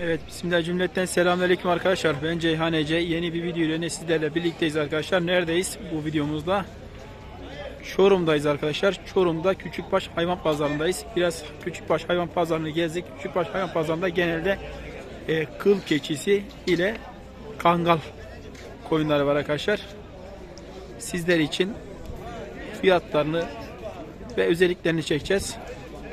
Evet, Bismillah cümletten selamünaleyküm arkadaşlar. Ben Ceyhan Ece. Yeni bir video ile sizlerle birlikteyiz arkadaşlar. Neredeyiz bu videomuzda? Çorum'dayız arkadaşlar. Çorum'da Küçükbaş Hayvan Pazarı'ndayız. Biraz Küçükbaş Hayvan Pazarı'nı gezdik. Küçükbaş Hayvan Pazarı'nda genelde e, kıl keçisi ile kangal koyunları var arkadaşlar. Sizler için fiyatlarını ve özelliklerini çekeceğiz.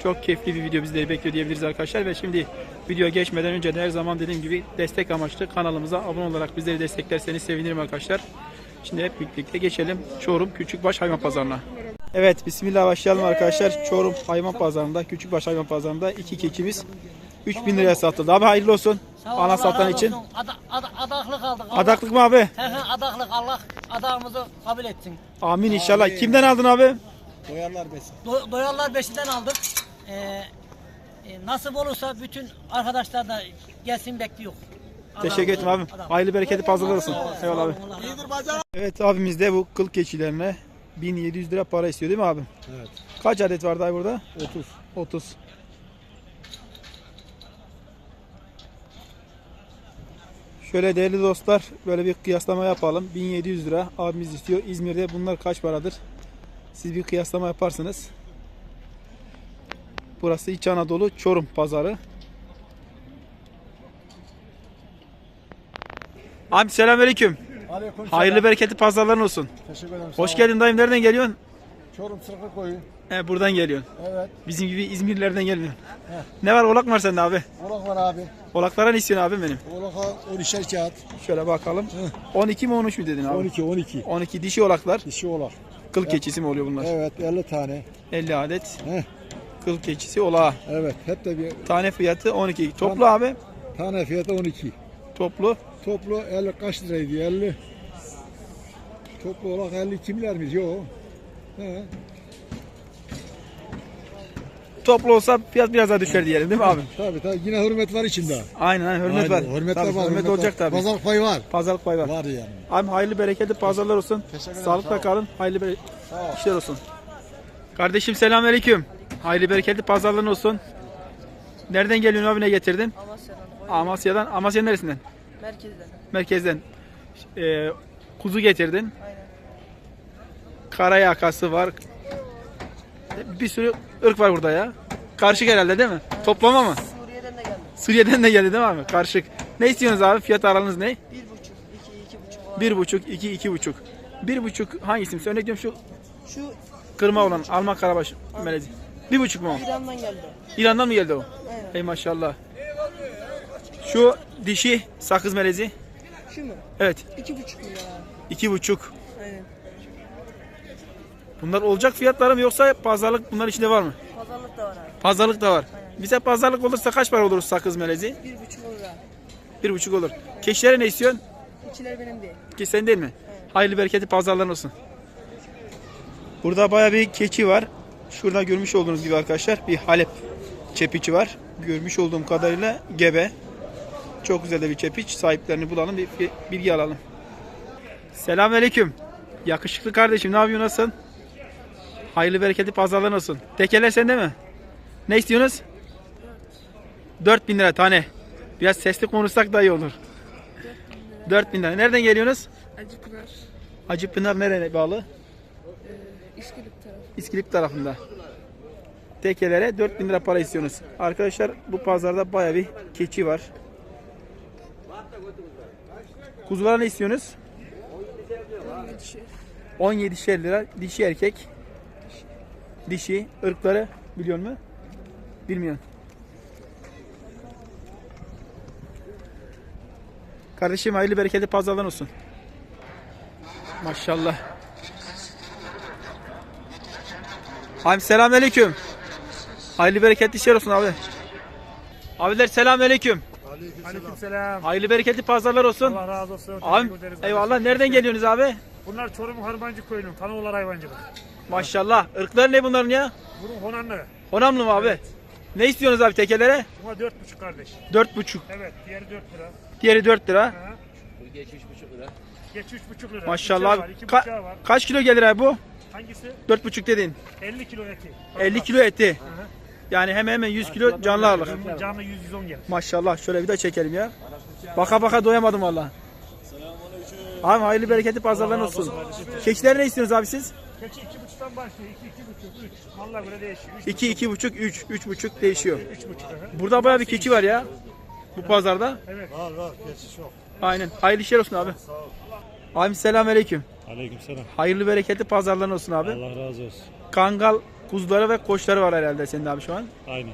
Çok keyifli bir video bizleri bekliyor diyebiliriz arkadaşlar ve şimdi video geçmeden önce de her zaman dediğim gibi destek amaçlı kanalımıza abone olarak bizleri desteklerseniz sevinirim arkadaşlar. Şimdi hep birlikte geçelim Çorum Küçükbaş Hayvan Pazarı'na. Evet bismillah başlayalım arkadaşlar. Çorum Hayvan Pazarı'nda Küçükbaş Hayvan Pazarı'nda iki keçimiz 3000 liraya satıldı. Abi hayırlı olsun. Sağ ol, Ana satan için. olsun. Ada, ada, adaklık aldık. Allah- Adaklık mı abi? Adaklık Allah adağımızı kabul etsin. Amin inşallah. Kimden aldın abi? Doyarlar besin. Do, doyarlar beşinden aldık. Ee, e, nasip olursa bütün arkadaşlar da gelsin bekliyor. Teşekkür ederim abim. Adam. Hayırlı bereketli pazarlar olsun. Eyvallah abi. Evet abimiz de bu kıl keçilerine 1700 lira para istiyor değil mi abim? Evet. Kaç adet var daha burada? 30. 30. Şöyle değerli dostlar böyle bir kıyaslama yapalım. 1700 lira abimiz istiyor. İzmir'de bunlar kaç paradır? Siz bir kıyaslama yaparsınız. Burası İç Anadolu Çorum pazarı. Abi selamünaleyküm. Aleyküm Hayırlı bereketli pazarların olsun. Teşekkür ederim. Hoş geldin dayım. Nereden geliyorsun? Çorum Sırkı Koyu. He, buradan geliyorsun. Evet. Bizim gibi İzmirlilerden gelmiyorsun. Heh. Ne var olak mı var sende abi? Orak var abi. Olaklara ne istiyorsun abi benim? Oraka 12'şer kağıt. Şöyle bakalım. 12 mi 13 mü dedin abi? 12 12. 12 dişi olaklar. Dişi orak. Kıl keçisi mi oluyor bunlar? Evet 50 tane. 50 adet. Heh. Kıl keçisi olağı. Evet. Hep de bir Tane fiyatı 12. Toplu abi. tane fiyatı 12. Toplu. Toplu 50 kaç liraydı? 50. Toplu olarak 50 kimler mi? Yok. He. Toplu olsa fiyat biraz daha düşer diyelim değil mi abi? Tabii tabii. Yine hürmet var içinde. Aynen aynen hürmet Aynen, var. Hürmet Tabii, var. Hürmet olacak tabii. Pazar payı var. Pazarlık pay var. Var yani. Abi hayırlı bereketli pazarlar olsun. Teşekkür ederim, Sağlıkla sağ ol. kalın. Hayırlı bere- işler olsun. Kardeşim selamünaleyküm. Hayırlı bereketli pazarların olsun. Nereden geliyorsun abi ne getirdin? Amasya'dan, Amasya'dan. Amasya neresinden? merkezden. Merkezden. Ee, kuzu getirdin. Aynen. Kara yakası var. Bir sürü ırk var burada ya. Karışık herhalde değil mi? Toplama mı? Suriye'den de geldi. Suriye'den de geldi değil mi abi? Karışık. Ne istiyorsunuz abi? Fiyat aralığınız ne? Bir buçuk, iki, iki buçuk var. Bir buçuk, iki, iki buçuk. Bir buçuk hangisi? Örnek diyorum şu Şu kırma olan Alman Karabaş melezi. Bir buçuk mu? İran'dan geldi. İran'dan mı geldi o? Aynen. Ey maşallah. Şu dişi sakız melezi. Şu mu? Evet. İki buçuk milyon abi. iki buçuk. Aynen. Bunlar olacak fiyatları mı yoksa pazarlık bunların içinde var mı? Pazarlık da var abi. Pazarlık da var. Bize pazarlık olursa kaç para olur sakız melezi? Bir buçuk olur abi. Bir buçuk olur. Keçilere ne istiyorsun? İçiler benim değil. Ki sen değil mi? Hayırlı bereketli pazarların olsun. Burada baya bir keçi var. Şurada görmüş olduğunuz gibi arkadaşlar bir Halep çepiçi var. Görmüş olduğum kadarıyla gebe. Çok güzel de bir çepiç. Sahiplerini bulalım bir bir bilgi alalım. Selamünaleyküm. Yakışıklı kardeşim ne yapıyorsun nasılsın? Hayırlı bereketli pazarların olsun. Tekeler sende mi? Ne istiyorsunuz? 4000 lira tane. Biraz sesli konuşsak daha iyi olur. 4000 lira. Nereden geliyorsunuz? Acıpınar. Hacıpınar nereye bağlı? İskilip. İskilip tarafında. Tekelere 4000 lira para istiyorsunuz. Arkadaşlar bu pazarda baya bir keçi var. Kuzulara ne istiyorsunuz? 17'şer lira. Dişi erkek. Dişi. ırkları biliyor musun? Bilmiyorum. Kardeşim hayırlı bereketli pazarlar olsun. Maşallah. Abi selamünaleyküm. Hayırlı bereketli işler olsun abi. Abiler selamünaleyküm. Aleykümselam. Hayırlı bereketli pazarlar olsun. Allah razı olsun. Abi eyvallah. Nereden geliyorsunuz abi? Bunlar Çorum Harmancı köyünün Kanoğullar hayvancılık. Maşallah. Irklar ne bunların ya? Bunun Honanlı. Honamlı mı abi? Ne istiyorsunuz abi tekelere? Buna dört buçuk kardeş. Dört buçuk. Evet. Diğeri dört lira. Diğeri 4 lira. Ha. Geç üç buçuk lira. Geç üç buçuk lira. Maşallah var, Ka- var. kaç kilo gelir abi bu? Hangisi? Dört buçuk dedin. 50 kilo eti. 50 kilo eti. Hı hı. Yani hemen hemen 100 kilo canlı ağırlık. Canlı 100-110 gelir. Maşallah şöyle bir de çekelim ya. Baka baka doyamadım valla. Abi hayırlı bereketli pazarlar olsun. Keçiler ne istiyorsunuz abi siz? Keçi 2,5'tan başlıyor. 2-2,5, 3. Mallar göre değişiyor. 3 2, iki buçuk, 3, üç buçuk değişiyor. 3,5. Burada bayağı bir keçi var ya. Bu pazarda. Evet. Var var geçiş yok. Aynen. Hayırlı işler olsun abi. Abi selamünaleyküm. Aleykümselam. Hayırlı bereketli pazarlar olsun abi. Allah razı olsun. Kangal kuzuları ve koçları var herhalde senin abi şu an. Aynen.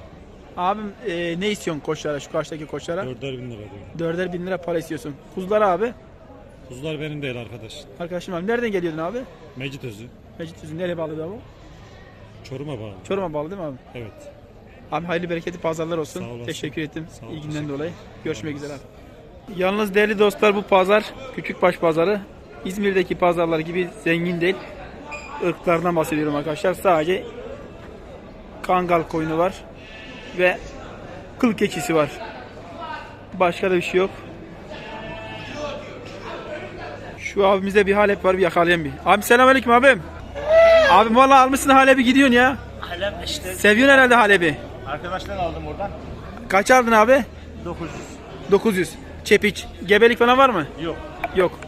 Abim e, ne istiyorsun koçlara şu karşıdaki koçlara? Dörder bin lira diyor. Dörder bin lira para istiyorsun. Kuzular abi. Kuzular benim değil arkadaş. Arkadaşım abi nereden geliyordun abi? Mecit Özü. Mecit nereye bağlı abi? Çorum'a bağlı. Çorum'a bağlı değil mi abi? Evet. Abi hayırlı bereketli pazarlar olsun. Sağ olasın. Teşekkür ettim Sağ ilginden dolayı. Görüşmek üzere abi. Yalnız değerli dostlar bu pazar Küçükbaş pazarı İzmir'deki pazarlar gibi zengin değil. Irklardan bahsediyorum arkadaşlar. Sadece kangal koyunu var ve kıl keçisi var. Başka da bir şey yok. Şu abimize bir halep var bir yakalayayım bir. Abi selamünaleyküm abim. Abim valla almışsın halebi gidiyorsun ya. Alem işte. Seviyorsun herhalde halebi. Arkadaşlar aldım oradan. Kaç aldın abi? 900. 900. Çepiç. Gebelik falan var mı? Yok. Yok.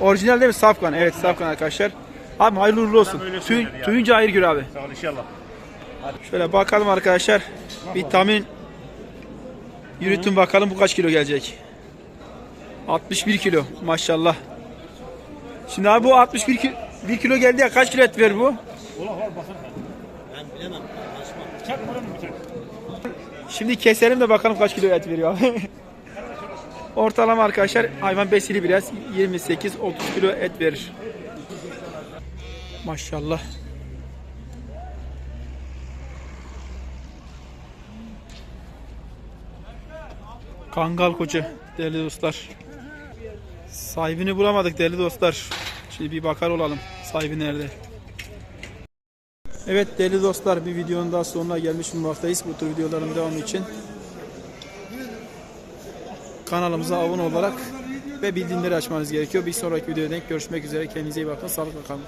Orijinal değil mi? Safkan. Evet Safkan arkadaşlar. Abi hayırlı uğurlu olsun. Tüy, tüyünce hayır gör abi. Sağ ol inşallah. Şöyle bakalım arkadaşlar. Bir tahmin yürütün bakalım bu kaç kilo gelecek. 61 kilo maşallah. Şimdi abi bu 61 kilo, 1 kilo geldi ya kaç kilo et verir bu? Çek bunu mu? Şimdi keselim de bakalım kaç kilo et veriyor abi. Ortalama arkadaşlar hayvan besili biraz 28-30 kilo et verir. Maşallah. Kangal koçu değerli dostlar. Sahibini bulamadık değerli dostlar. Şimdi bir bakar olalım. Sahibi nerede? Evet değerli dostlar bir videonun daha sonuna gelmiş bulunmaktayız. Bu tür videoların devamı için kanalımıza abone olarak ve bildirimleri açmanız gerekiyor. Bir sonraki videoda denk görüşmek üzere. Kendinize iyi bakın. Sağlıkla kalın.